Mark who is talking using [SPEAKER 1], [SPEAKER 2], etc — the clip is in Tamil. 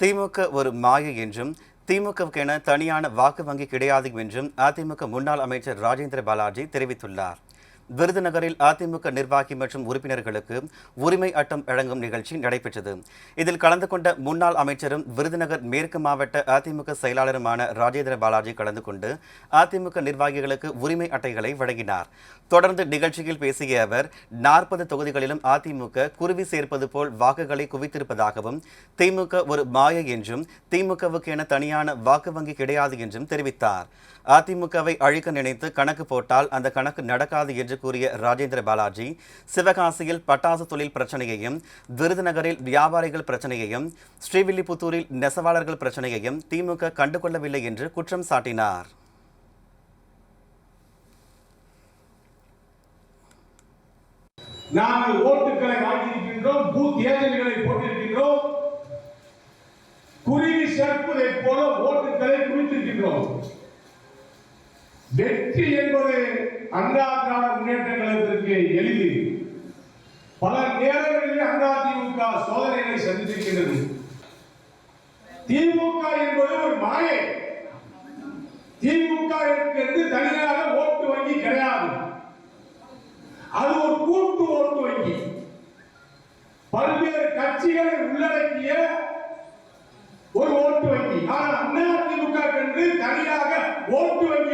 [SPEAKER 1] திமுக ஒரு மாய என்றும் திமுகவுக்கென தனியான வாக்கு வங்கி கிடையாது என்றும் அதிமுக முன்னாள் அமைச்சர் ராஜேந்திர பாலாஜி தெரிவித்துள்ளார். விருதுநகரில் அதிமுக நிர்வாகி மற்றும் உறுப்பினர்களுக்கு உரிமை அட்டம் வழங்கும் நிகழ்ச்சி நடைபெற்றது. இதில் கலந்து கொண்ட முன்னாள் அமைச்சரும் விருதுநகர் மேற்கு மாவட்ட அதிமுக செயலாளருமான ராஜேந்திர பாலாஜி கலந்து கொண்டு அதிமுக நிர்வாகிகளுக்கு உரிமை அட்டைகளை வழங்கினார். தொடர்ந்து நிகழ்ச்சியில் பேசிய அவர் நாற்பது தொகுதிகளிலும் அதிமுக குருவி சேர்ப்பது போல் வாக்குகளை குவித்திருப்பதாகவும் திமுக ஒரு மாய என்றும் திமுகவுக்கு என தனியான வாக்கு வங்கி கிடையாது என்றும் தெரிவித்தார். அதிமுகவை அழிக்க நினைத்து கணக்கு போட்டால் அந்த கணக்கு நடக்காது என்று கூறிய ராஜேந்திர பாலாஜி சிவகாசியில் பட்டாசு தொழில் பிரச்சனையையும் விருதுநகரில் வியாபாரிகள் பிரச்சனையையும் ஸ்ரீவில்லிபுத்தூரில் நெசவாளர்கள் பிரச்சனையையும் திமுக கண்டுகொள்ளவில்லை என்று குற்றம் சாட்டினார்.
[SPEAKER 2] நாங்கள் ஓட்டுகளை வாங்கியிருக்கின்றோம் பூத் ஏஜென்ட்களை போட்டிருக்கின்றோம். குருவி சேர்ப்பதை போல ஓட்டுகளை குறித்திருக்கின்றோம் வெற்றி என்பது அண்ணா முன்னேற்ற கழகத்திற்கு எளிது. பல நேரங்களில் அதிமுக சோதனைகளை சந்தித்திருக்கிறது. திமுக என்பது ஒரு மாயை. திமுக என்று தனியாக ஓட்டு வங்கி கிடையாது. அது ஒரு கூட்டு ஓட்டு வங்கி. பல்வேறு கட்சிகளை உள்ளடக்கிய ஒரு ஓட்டு வங்கி. ஆனால் அண்ணா என்று தனியாக ஓட்டு வங்கி